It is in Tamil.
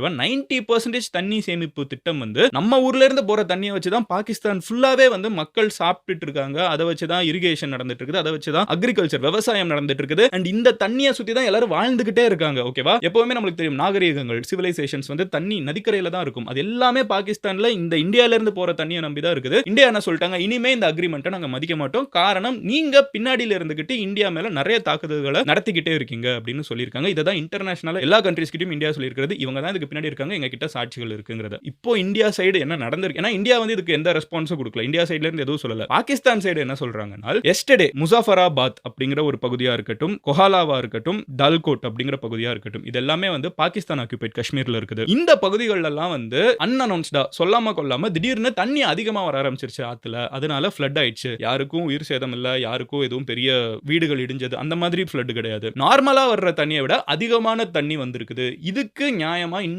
இவன் 90% தண்ணி சேமிப்பு திட்டம் வந்து நம்ம ஊர்ல இருந்து போற தண்ணியை வச்சு தான் பாகிஸ்தான் ஃபுல்லாவே வந்து மக்கள் சாப்பிட்டுட்டு இருக்காங்க. அதை வச்சு தான் இரிகேஷன் நடந்துட்டு இருக்குது. அதை வச்சு தான் அக்ரிகல்ச்சர் விவசாயம் நடந்துட்டு இருக்குது. அண்ட் இந்த தண்ணியை சுத்தி தான் எல்லாரும் வாழ்ந்துகிட்டே இருக்காங்க. ஓகேவா? எப்பவுமே நம்மளுக்கு தெரியும் நாகரீகங்கள், சிவிலைசேஷன்ஸ் வந்து தண்ணி நதிக்கரையில தான் இருக்கும். அது எல்லாமே பாகிஸ்தான்ல இந்த இந்தியால இருந்து போற தண்ணியை நம்பி தான் இருக்குது. இந்தியா என்ன சொல்லிட்டாங்க இனிமே இந்த அக்ரிமெண்ட்டை நாங்க மதிக்க மாட்டோம். காரணம் நீங்க பின்னாடியில இருந்துகிட்டு இந்தியா மேல நிறைய தாக்குதல்களை நடத்திக்கிட்டே இருக்கீங்க அப்படின்னு சொல்லியிருக்காங்க. இதை தான் இன்டர்நேஷனல் எல்லா கண்ட்ரீஸ்கிட்டையும் இந்தியா சொல்லியிருக்கிறது. இவங்க தான் பின்னாடி இருக்காங்க. எங்க கிட்ட சாட்சிகள் இருக்குங்கிறத. இப்போ இந்தியா சைடு என்ன நடந்திருக்கு ஏன்னா இந்தியா வந்து இதுக்கு எந்த ரெஸ்பான்ஸும் கொடுக்கல இந்தியா சைடுல இருந்து எதுவும் சொல்லல. பாகிஸ்தான் சைடு என்ன சொல்றாங்கன்னா, எஸ்டே முசாஃபராபாத் அப்படிங்கிற ஒரு பகுதியா இருக்கட்டும், கொஹாலாவா இருக்கட்டும், டல்கோட் அப்படிங்கிற பகுதியா இருக்கட்டும். இது எல்லாமே வந்து பாகிஸ்தான் ஆக்குபைட் காஷ்மீர்ல இருக்குது. இந்த பகுதிகள்லாம் வந்து அன்அனௌன்ஸ்டா சொல்லாம கொள்ளாம திடீர்னு தண்ணி அதிகமா வர ஆரம்பிச்சிருச்சு ஆத்துல. அதனால ஃப்ளட் ஆயிடுச்சு. யாருக்கும் உயிர் சேதம் இல்ல. யாருக்கும் எதுவும் பெரிய வீடுகள் இடிஞ்சது. அந்த மாதிரி ஃபிளட் கிடையாது. நார்மலா வர்ற தண்ணியை விட அதிகமான தண்ணி வந்திருக்குது. இதுக்கு நியாயமா